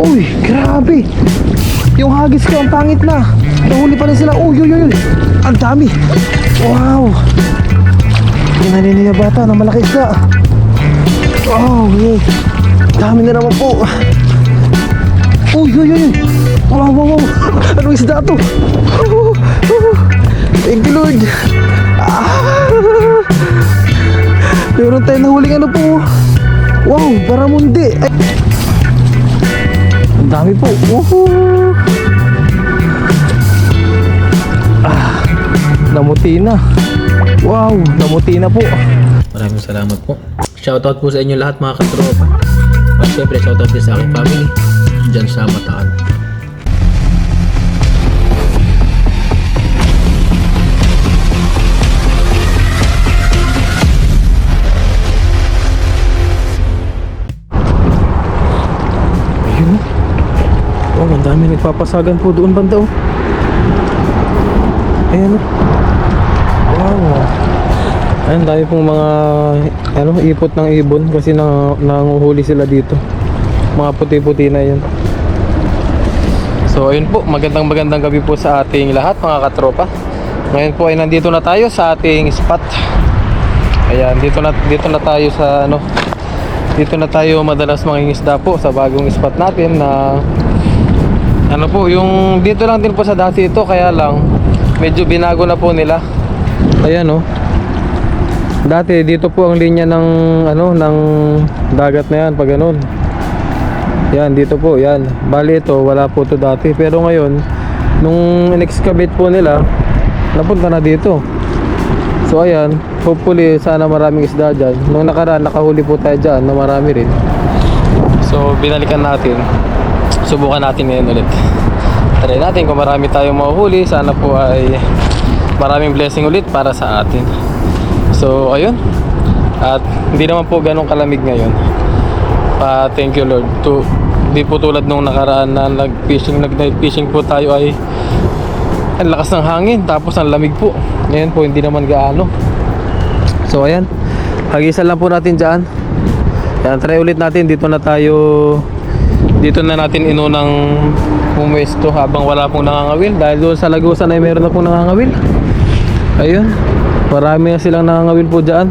Uy, grabe. Yung hagis ko, ang pangit na. Nahuli pa rin sila. Uy, uy, uy. Ang dami. Wow. Yung naniniya bata na malaki isda. Wow, yay. Dami na naman po. Uy, uy, uy. Wow, wow, wow. Anong isda to? Thank you, Lord. Ah. Meron tayong nahuling ano po. Wow, baramundi. Ay. Dami po. Woohoo! Ah, namuti na. Wow, namuti na po. Maraming salamat po. Shoutout po sa inyo lahat mga katropa. At syempre shoutout din sa aking family dyan sa Mataan. Nagpapasagan po doon banda oh. Ayan oh. Wow. Ayun, dami pong mga ano, ipot ng ibon kasi nang nanguhuli sila dito. Mga puti-puti na yan. So ayun po, magandang magandang gabi po sa ating lahat mga katropa. Ngayon po ay nandito na tayo sa ating spot. Ayan, dito na dito na tayo sa ano dito na tayo madalas mangingisda po sa bagong spot natin na ano po, yung dito lang din po sa dati ito kaya lang medyo binago na po nila. Ayan oh. Dati dito po ang linya ng ano ng dagat na yan pag ganun. Yan dito po, yan. Bali ito, wala po to dati. Pero ngayon, nung in-excavate po nila, napunta na dito. So ayan, hopefully sana maraming isda dyan. Nung nakaraan, nakahuli po tayo dyan na marami rin. So binalikan natin. Subukan natin ngayon ulit. Try natin kung marami tayong mahuhuli. Sana po ay maraming blessing ulit para sa atin. So ayun. At hindi naman po ganong kalamig ngayon. Pa thank you Lord. To di po tulad nung nakaraan na nag-fishing, nag-night fishing po tayo ay ang lakas ng hangin tapos ang lamig po. Ngayon po hindi naman gaano. So ayan. Hagisan lang po natin diyan. Yan, try ulit natin dito na tayo dito na natin inunang pumwesto habang wala pong nangangawil dahil doon sa Lagusan ay meron na pong nangangawil. Ayun. Marami na silang nangangawil po diyan.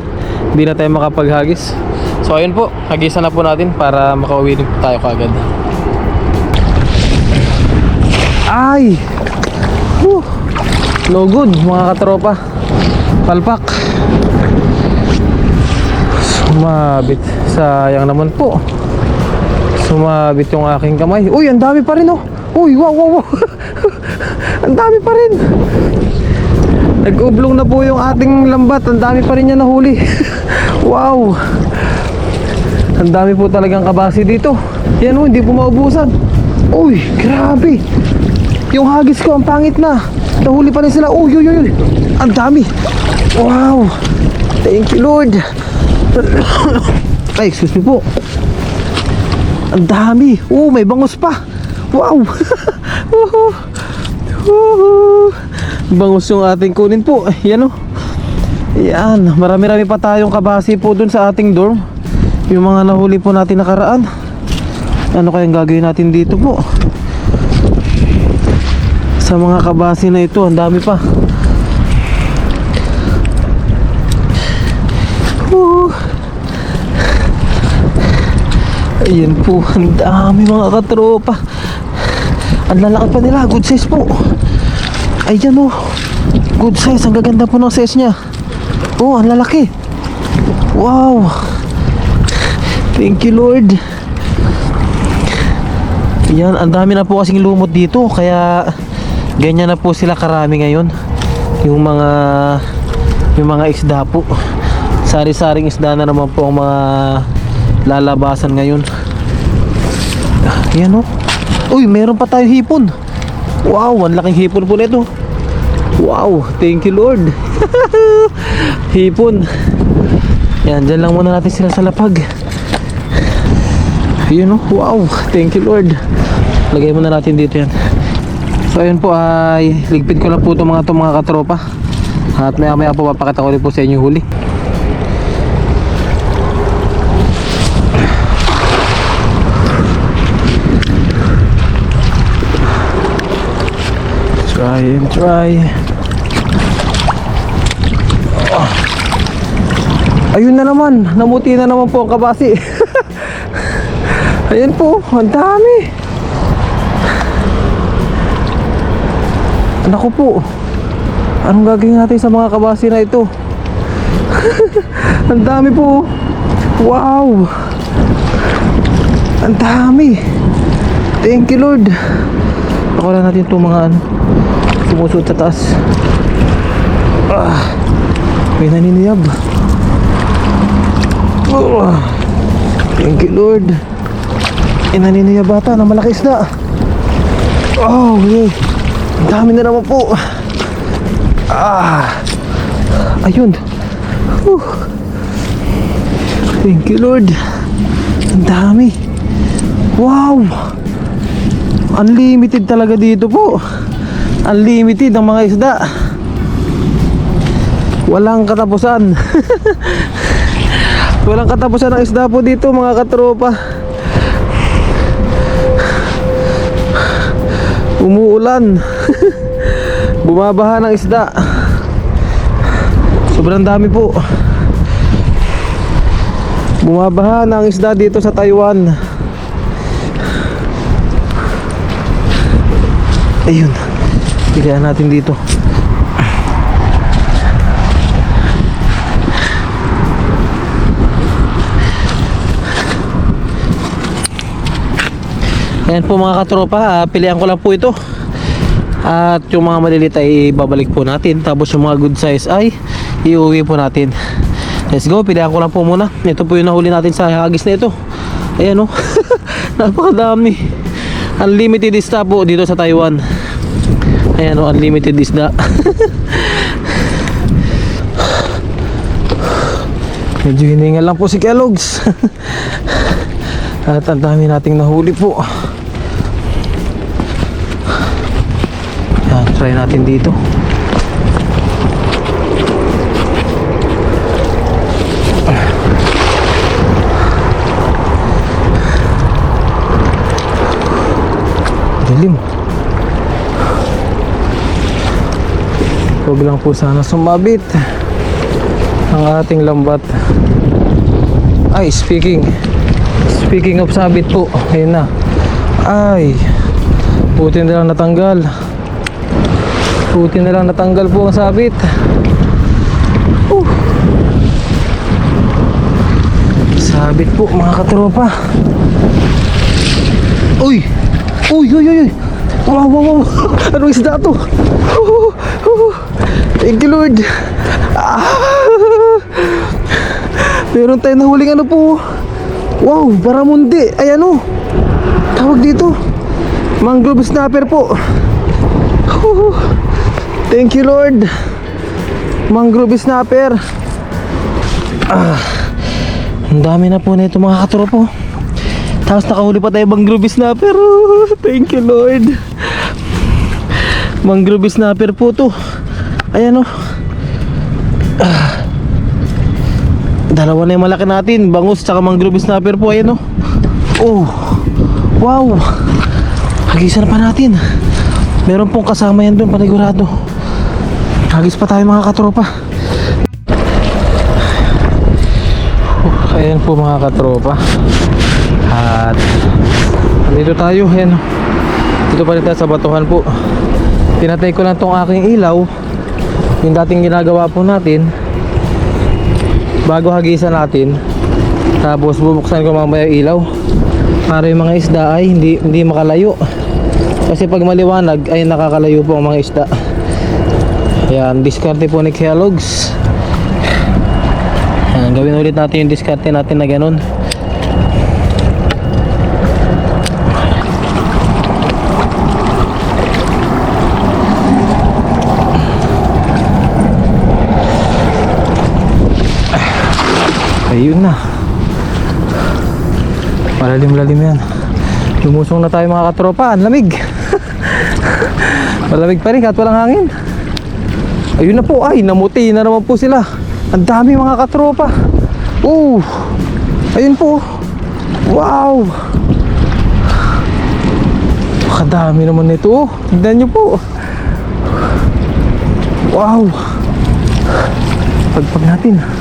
Hindi na tayo makapaghagis. So ayun po, hagisan na po natin para makauwi din tayo kagad. Ay! Whew. No good mga katropa. Palpak. Sumabit. Sayang naman po. Sumabit yung aking kamay. Uy, ang dami pa rin oh. Uy, wow, wow, wow. ang dami pa rin. Nag-ublong na po yung ating lambat. Ang dami pa rin niya nahuli. wow. Ang dami po talagang kabasi dito. Yan oh, hindi po maubusan. Uy, grabe. Yung hagis ko, ang pangit na. Nahuli pa rin sila. Uy, uy, uy. Ang dami. Wow. Thank you, Lord. Ay, excuse me po. Ang dami. Oh, may bangus pa. Wow. Woohoo. Bangus yung ating kunin po. Yan oh. Yan. Marami-rami pa tayong kabasi po dun sa ating dorm. Yung mga nahuli po natin nakaraan. Ano kayang gagawin natin dito po? Sa mga kabasi na ito, ang dami pa. Woo. Ayan po, ang dami mga katropa. Ang lalaki pa nila, good size po. Ayan oh. Good size, ang gaganda po ng size niya. Oh, ang lalaki. Wow. Thank you Lord. Yan, ang dami na po kasing lumot dito kaya ganyan na po sila karami ngayon. Yung mga yung mga isda po. Sari-saring isda na naman po ang mga lalabasan ngayon. Yan oh. Uy, meron pa tayo hipon. Wow, ang laking hipon po nito. Wow, thank you Lord. hipon. Yan, dyan lang muna natin sila sa lapag. Yun oh, wow, thank you Lord. Lagay muna natin dito yan. So ayun po ay ligpit ko lang po itong mga to mga katropa. At maya maya po papakita ko rin po sa inyo huli. Try and try. Ah. Ayun na naman, namuti na naman po ang kabasi. Ayan po, ang dami. Naku po, anong gagawin natin sa mga kabasi na ito? ang dami po. Wow. Ang dami. Thank you Lord. Pakulan natin itong mga ano, sumusot sa taas. Ah, may naniniyab. Oh, thank you Lord. May naniniyab bata na malaki isda. Oh, yay. Ang dami na naman po. Ah, ayun. Whew. Thank you Lord. Ang dami. Wow. Unlimited talaga dito po. Unlimited ang mga isda. Walang katapusan. Walang katapusan ng isda po dito mga katropa. Umuulan. Bumabaha ng isda. Sobrang dami po. Bumabaha ng isda dito sa Taiwan. Ayun. Bigyan natin dito. Ayan po mga katropa, ah, pilihan ko lang po ito. At yung mga maliliit ay babalik po natin. Tapos yung mga good size ay iuwi po natin. Let's go, pilihan ko lang po muna. Ito po yung nahuli natin sa hagis na ito. Ayan o. Napakadami. Unlimited isda po dito sa Taiwan. Ayan o, unlimited isda. Medyo hiningal lang po si Kellogg's. At ang dami nating nahuli po. Yan, try natin dito. Dilim. Huwag lang po sana sumabit ang ating lambat. Ay, speaking Speaking of sabit po, ayun na. Ay, puti na lang natanggal. Puti na lang natanggal po ang sabit. Uh. Sabit po mga katropa. Uy! Uy, uy, uy, uy! Wow, wow, wow! Anong isda to? Uh, uh. Thank you, Lord! Ah. Meron tayo nahuling ano po. Wow, baramundi. Ay ano? Tawag dito. Mangrove snapper po. Thank you Lord. Mangrove snapper. Ah, ang dami na po nito mga katropo. Tapos nakahuli pa tayo mangrove snapper. Oh, thank you Lord. Mangrove snapper po to. Ayan oh. Dalawa na yung malaki natin. Bangus tsaka mangrove snapper po. Ayan o. Oh. Wow. Hagisan pa natin. Meron pong kasama yan doon panigurado. Hagis pa tayo mga katropa. Oh, ayan po mga katropa. At dito tayo. Ayan. Dito pa rin tayo sa batuhan po. Pinatay ko lang tong aking ilaw. Yung dating ginagawa po natin bago hagisan natin tapos bubuksan ko mamaya ilaw para yung mga isda ay hindi, hindi makalayo. Kasi pag maliwanag ay nakakalayo po ang mga isda. Yan diskarte po ni Kellogg's. Yan, gawin ulit natin yung diskarte natin na ganun Ayun na. Malalim-lalim yan. Lumusong na tayo mga katropa. Ang lamig. Malamig pa rin kahit walang hangin. Ayun na po. Ay, namuti na naman po sila. Ang dami mga katropa. Oh. Ayun po. Wow. Kadami naman nito. Tignan nyo po. Wow! Pagpag natin.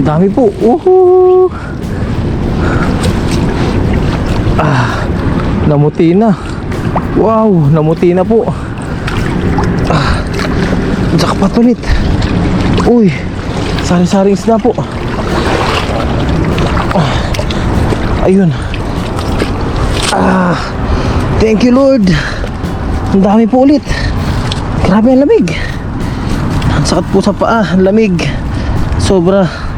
Ang dami po. Woohoo! Ah, namuti na. Wow, namuti na po. Ah, jackpot ulit. Uy, sari-saring isda po. Ah, ayun. Ah, thank you Lord. Ang dami po ulit. Grabe ang lamig. Ang sakit po sa paa, ang lamig. Sobra.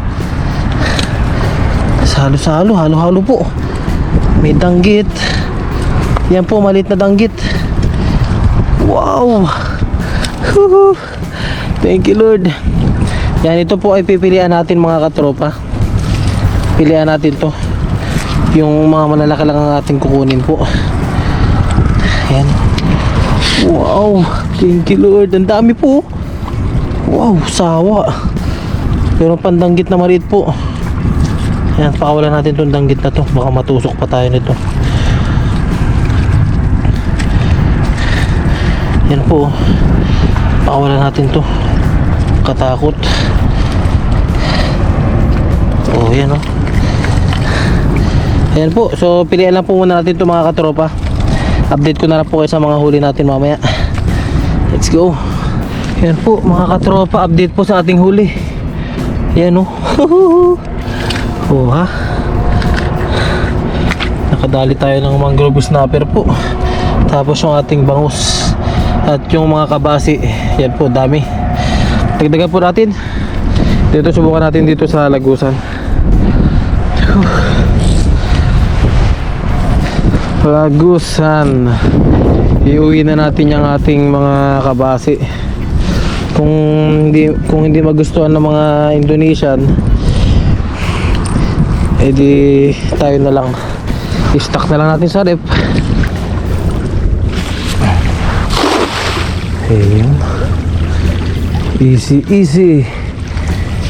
Halo-halo, halo-halo po. May danggit. Yan po, maliit na danggit. Wow! Thank you Lord. Yan, ito po ay pipilian natin mga katropa. Pilihan natin to. Yung mga malalaki lang ang ating kukunin po. Yan. Wow! Thank you Lord. Ang dami po. Wow, sawa. Pero pandanggit na maliit po. Yan, pakawalan natin itong danggit na to. Baka matusok pa tayo nito. Yan po. Pakawalan natin to. Katakot. Oh, yan oh. Ayan po. So, pilihan lang po muna natin ito mga katropa. Update ko na lang po kayo sa mga huli natin mamaya. Let's go. Ayan po mga katropa. Update po sa ating huli. Ayan oh. oh ha. Nakadali tayo ng mangrove snapper po. Tapos yung ating bangus. At yung mga kabasi. Yan po dami. Dagdagan po natin. Dito subukan natin dito sa lagusan. Lagusan. Iuwi na natin yung ating mga kabasi. Kung hindi kung hindi magustuhan ng mga Indonesian, edi tayo na lang. I-stock na lang natin sa rep. Ayun. Easy, easy.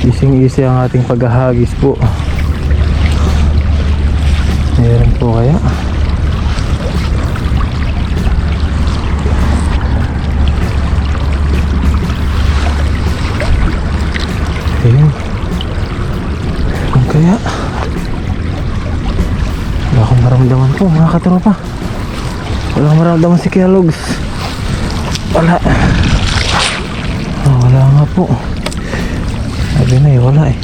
Easy, easy ang ating paghahagis po. Meron po kaya. Ayun. Kung kaya. Wala akong maramdaman po mga katropa. Wala maramdaman si Kuya. Wala. Ah, wala nga po. Sabi na eh, wala eh.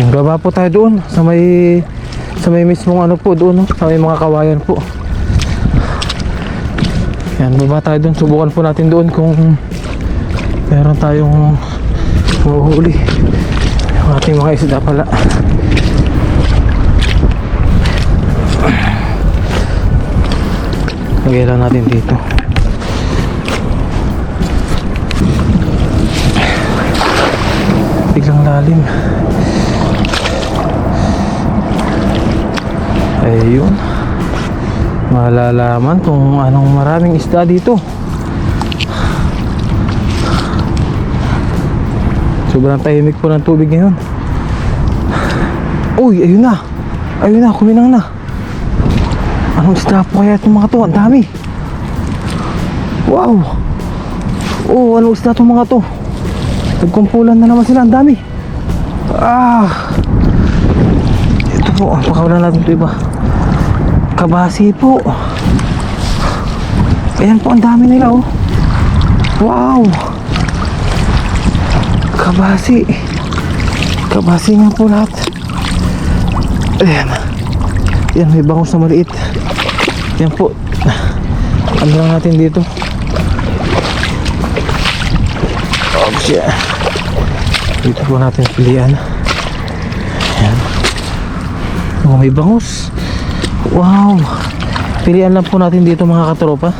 Yung baba po tayo doon sa may sa may mismong ano po doon sa may mga kawayan po. Yan, baba tayo doon. Subukan po natin doon kung meron tayong mahuhuli. Yung ating mga isda pala. Lagay lang natin dito. Biglang lalim. Ayun. Malalaman kung anong maraming isda dito. Sobrang tahimik po ng tubig ngayon. Uy, ayun na. Ayun na, kuminang na. Anong isda po kaya itong mga to? Ang dami. Wow. Oh, anong isda itong mga to? Nagkumpulan na naman sila. Ang dami. Ah. Ito po. Pakawalan natin ito iba. Kabasi po. Ayan po. Ang dami nila oh. Wow. Kabasi. Kabasi nga po lahat. Ayan. Yan, may bangus na maliit. Yan po. Ano lang natin dito? Oh, siya. Dito po natin pilihan. Ayan. Oh, may bangus. Wow. Pilihan lang po natin dito mga katropa.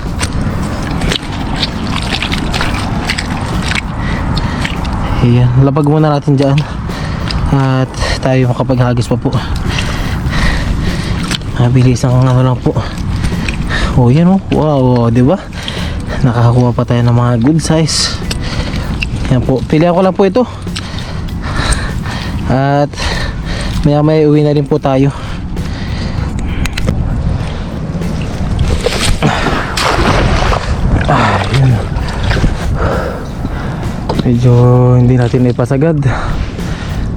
Ayan, labag muna natin dyan. At tayo makapaghagis pa po. Mabilis ang ano lang po oh yan oh. Wow oh, di ba? Nakakuha pa tayo ng mga good size. Yan po pilihan ko lang po ito. At maya may uwi na rin po tayo. Ah, yun. medyo hindi natin ipasagad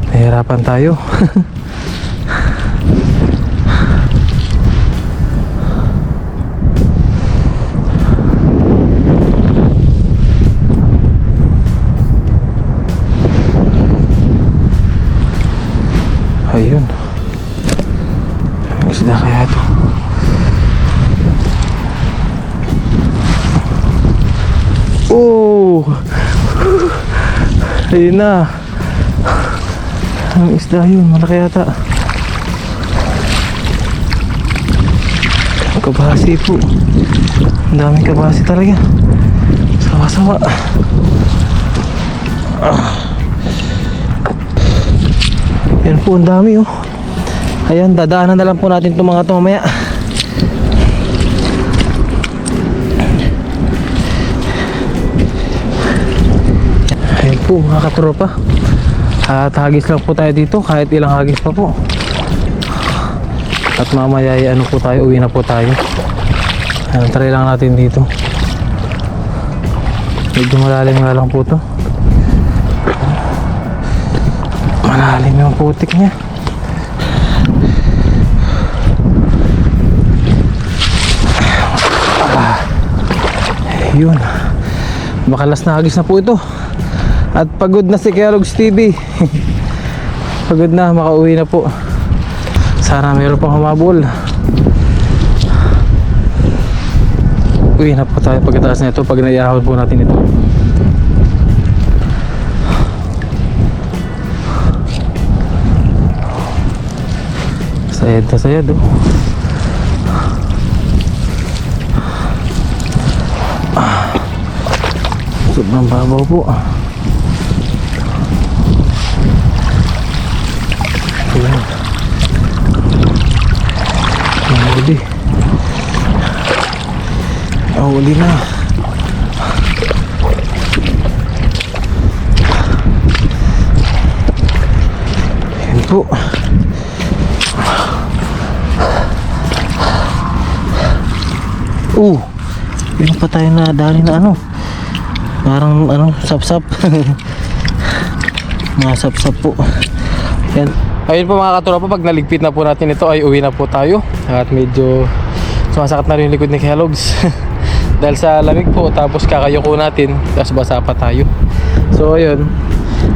nahirapan tayo. Kaya ito. Oh! Ayun na. Ang isda yun, malaki yata. Kabasi po. Ang daming kabasi talaga. Sawa-sawa. Ah. Yan po, ang dami oh. Ayan, dadaanan na lang po natin itong mga ito mamaya. Ayan po, mga katropa. At hagis lang po tayo dito, kahit ilang hagis pa po. At mamaya ay ano po tayo, uwi na po tayo. Ayan, try lang natin dito. Medyo malalim nga lang po to. Malalim yung putik niya. Yun. Makalas na hagis na po ito. At pagod na si Kellogg's TV. pagod na, makauwi na po. Sana meron pang humabol. Uwi na po tayo pagkataas na ito pag naiahon po natin ito. Sayad na sayad oh. Sobrang babaw po. Ayan. Nahuli. Nahuli na. Ayan po. Uh, yun pa tayo na dali na ano. Parang ano, sap-sap. mga sap-sap po. Yan. Ayun po mga katropa, pag naligpit na po natin ito ay uwi na po tayo. At medyo sumasakit na rin yung likod ni Kellogg's. Dahil sa lamig po, tapos kakayuko natin, tapos basa pa tayo. So ayun,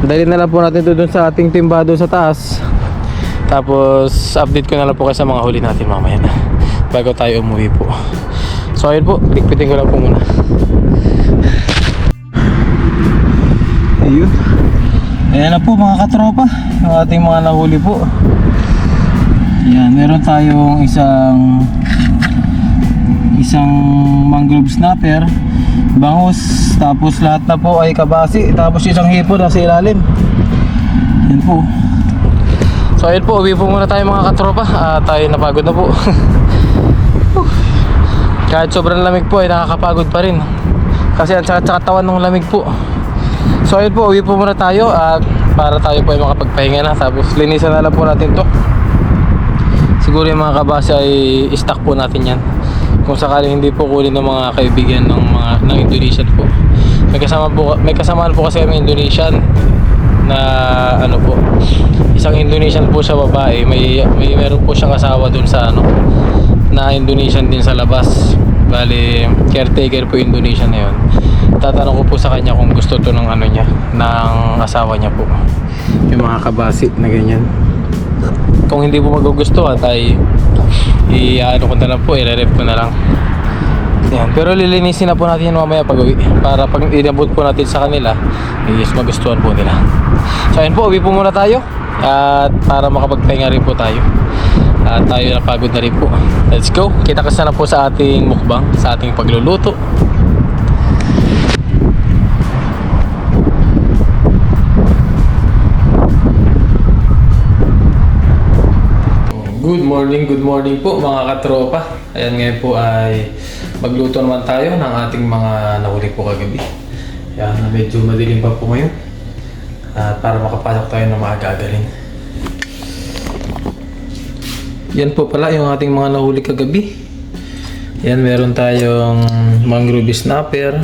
dali na lang po natin ito dun sa ating timbado sa taas. Tapos update ko na lang po kayo sa mga huli natin mamaya na. Bago tayo umuwi po. So ayun po, ligpitin ko lang po muna. Ayun. Ayan na po mga katropa, yung ating mga nahuli po. Yan, meron tayong isang isang mangrove snapper, bangus, tapos lahat na po ay kabasi, tapos isang hipo na sa ilalim. Yan po. So ayun po, uwi po muna tayo mga katropa. Ah, tayo napagod na po. Kahit sobrang lamig po ay nakakapagod pa rin. Kasi ang sakit sa katawan ng lamig po. So ayun po, uwi po muna tayo at para tayo po ay makapagpahinga na. Tapos linisan na lang po natin to. Siguro yung mga kabase ay stock po natin yan. Kung sakaling hindi po kunin ng mga kaibigan ng mga ng Indonesian po. May kasama po may kasamaan po kasi kami Indonesian na ano po. Isang Indonesian po sa babae, may may meron po siyang asawa dun sa ano na Indonesian din sa labas. Bali, caretaker po Indonesian na yun. Tatanong ko po sa kanya kung gusto to ng ano niya, ng asawa niya po. Yung mga kabasi na ganyan. Kung hindi po magugustuhan ay i-ano ko na lang po, i-rep ko na lang. Yan. Pero lilinisin na po natin yan mamaya pag uwi. Para pag inabot po natin sa kanila, is magustuhan po nila. So ayun po, uwi po muna tayo. At para makapagpahinga rin po tayo. At tayo napagod na rin po. Let's go. Kita kasi na po sa ating mukbang, sa ating pagluluto. Good morning, good morning po mga katropa. Ayan ngayon po ay magluto naman tayo ng ating mga nahuli po kagabi. Ayan, medyo madilim pa po ngayon. At para makapasok tayo ng maaga rin. Yan po pala yung ating mga nahuli kagabi. Yan, meron tayong mangrove snapper,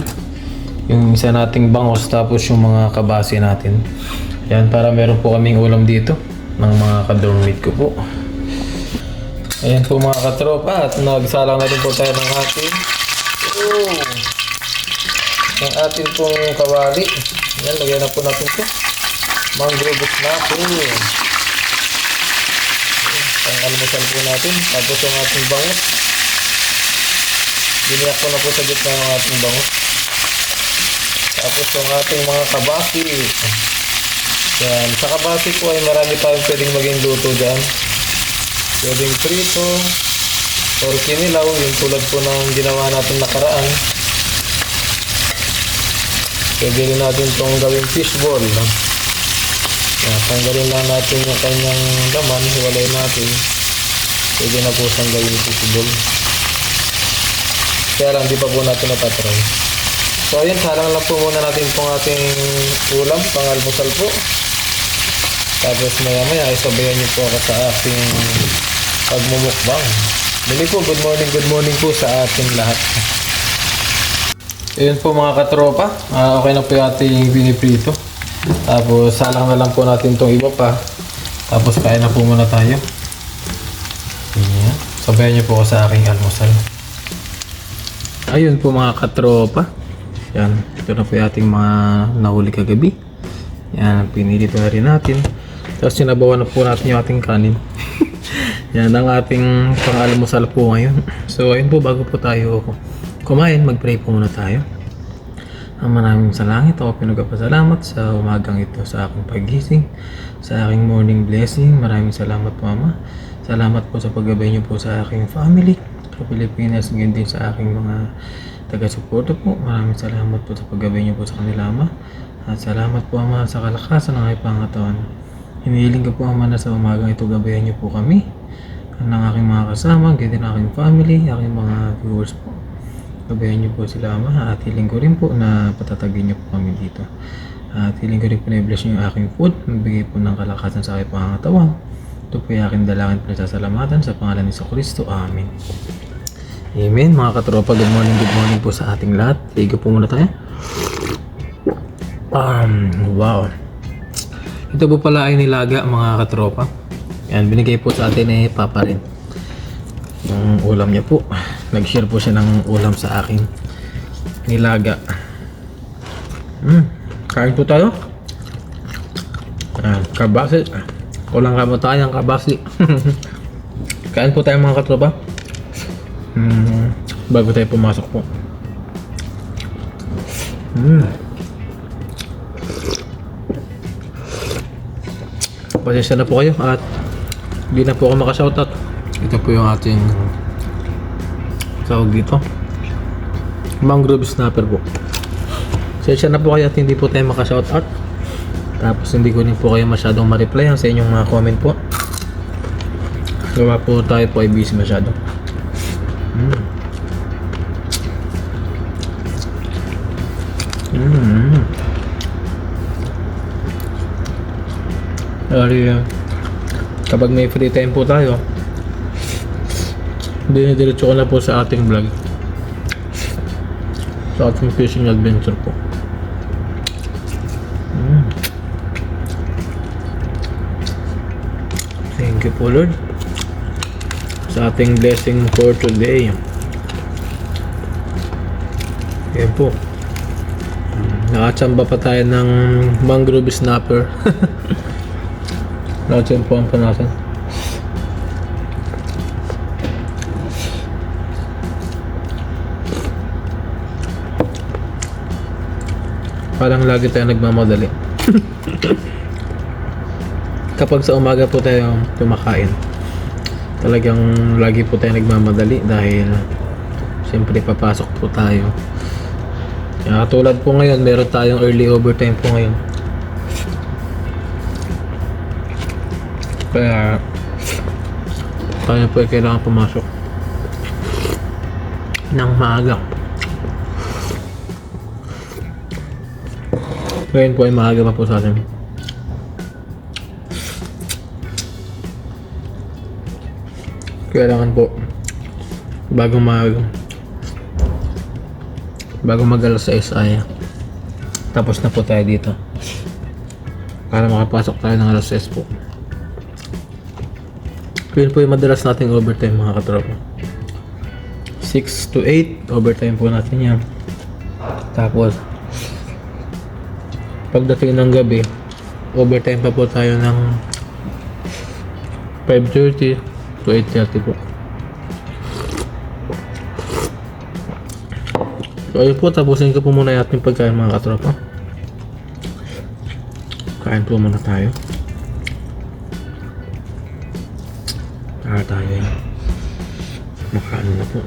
yung isa nating bangos tapos yung mga kabase natin. Yan, para meron po kaming ulam dito ng mga ka-dormmate ko po. Ayan po mga katropa at nagsalang na din po tayo ng ating oh, ng ating pong kawali. Yan, lagyan na po natin ito. Mangrove natin. Ang almusal po natin. Tapos yung ating bangus. Biniyak ko na po sa gitna ng ating bangus. Tapos yung ating mga kabasi. Yan. Sa kabasi po ay marami tayong pwedeng maging luto dyan. Pwedeng prito. Or kinilaw. Yung tulad po ng ginawa natin nakaraan. Pwede rin natin itong gawing fishball. Tanggalin lang natin yung kanyang laman, hiwalay natin. Pwede na po siyang gawing fishball. Kaya lang, di pa po natin natatry. So ayun, sarang lang po muna natin itong ating ulam, pangalmusal po. Tapos maya maya, isabayan niyo po ako sa ating pagmumukbang. Muli po, good morning, good morning po sa ating lahat. Ayun po mga katropa, Ah, okay na po yung ating piniprito. Tapos salang na lang po natin itong iba pa. Tapos kain na po muna tayo. Ayan. Sabayan niyo po ako sa aking almusal. Ayun po mga katropa. Yan. Ito na po yung ating mga nahuli kagabi. Yan. Pinilito na rin natin. Tapos sinabawan na po natin yung ating kanin. Yan ang ating pang-almusal po ngayon. So ayun po bago po tayo kumain, mag-pray po muna tayo. Ang maraming salangit ako pinagpapasalamat sa umagang ito sa aking pagising, sa aking morning blessing. Maraming salamat po Ama. Salamat po sa paggabay niyo po sa aking family, sa Pilipinas, ngayon din sa aking mga taga-suporta po. Maraming salamat po sa paggabay niyo po sa kanila Ama. At salamat po Ama sa kalakasan ng aking pangatawan. Hinihiling ko po Ama na sa umagang ito gabayan niyo po kami ng aking mga kasama, ganyan ang aking family, aking mga viewers po. Gabayan niyo po sila ama at hiling ko rin po na patatagin niyo po kami dito. At hiling ko rin po na i-bless niyo yung aking food, magbigay po ng kalakasan sa aking pangangatawan. Ito po yung aking dalangin po sasalamatan sa pangalan ni Kristo. Amen. Amen. Mga katropa, good morning, good morning po sa ating lahat. Tigo po muna tayo. Um, wow. Ito po pala ay nilaga mga katropa. Yan, binigay po sa atin eh, Papa rin. Yung ulam niya po. Nag-share po siya ng ulam sa akin. Nilaga. Hmm, kain po tayo. Yan, kabasi. Kulang kamo tayo ng kabasi. kain po tayo mga katropa. Hmm, bago tayo pumasok po. Hmm. Pasensya na po kayo at hindi na po ako makashoutout. Ito po yung ating tawag dito. Mangrove snapper po. Pasensya na po kayo at hindi po tayo makashoutout. Tapos hindi ko rin po kayo masyadong ma-replyan sa inyong mga comment po. Gawa po tayo po ay busy masyado. Mm. Mm. Sorry, ah. Kapag may free time po tayo, dinidiretso ko na po sa ating vlog. Sa ating fishing adventure po. Mm. Thank you po Lord sa ating blessing for today. Yan po. Nakachamba pa tayo ng mangrove snapper. Po ang panasan. Parang lagi tayo nagmamadali. Kapag sa umaga po tayo kumakain, talagang lagi po tayo nagmamadali dahil siyempre papasok po tayo. Kaya tulad po ngayon, meron tayong early overtime po ngayon. Kaya tayo po ay kailangan pumasok ng maaga. Ngayon po ay maaga pa po sa atin. Kailangan po bago mag bago mag alas 6 ay Tapos na po tayo dito. Para makapasok tayo ng alas 6 po. Yun po yung madalas nating overtime mga katropa. 6 to 8, overtime po natin yan. Tapos, pagdating ng gabi, overtime pa po tayo ng 5.30 to 8.30 po. So ayun po, tapusin ko po muna yung ating pagkain mga katropa. Kain po muna tayo. Para tayo ay makaano na po.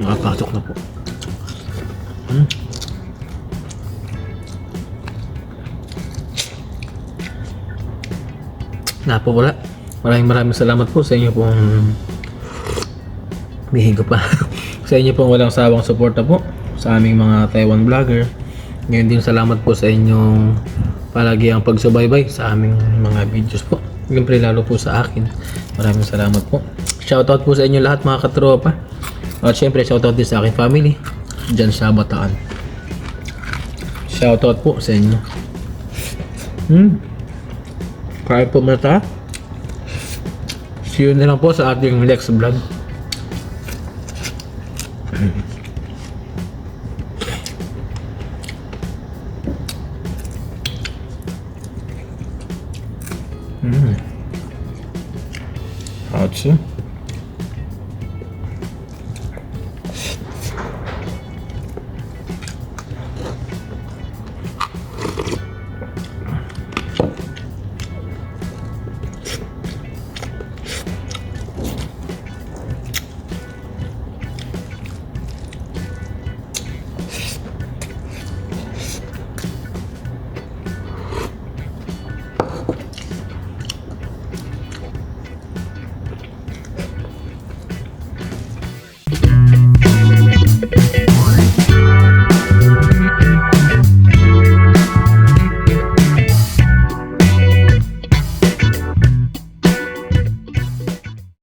Nakapasok na po. Hmm. Na wala. Maraming maraming salamat po sa inyo pong Bihigo pa. sa inyo pong walang sawang suporta po sa aming mga Taiwan vlogger. Ngayon din salamat po sa inyong palagi ang pagsubaybay sa aming mga videos po. Siyempre lalo po sa akin. Maraming salamat po. Shoutout po sa inyo lahat mga katropa. At syempre shoutout din sa aking family. Diyan sa Bataan. Shoutout po sa inyo. Hmm. Kaya po muna tayo. See you na lang po sa ating next vlog. Mm. Ouch.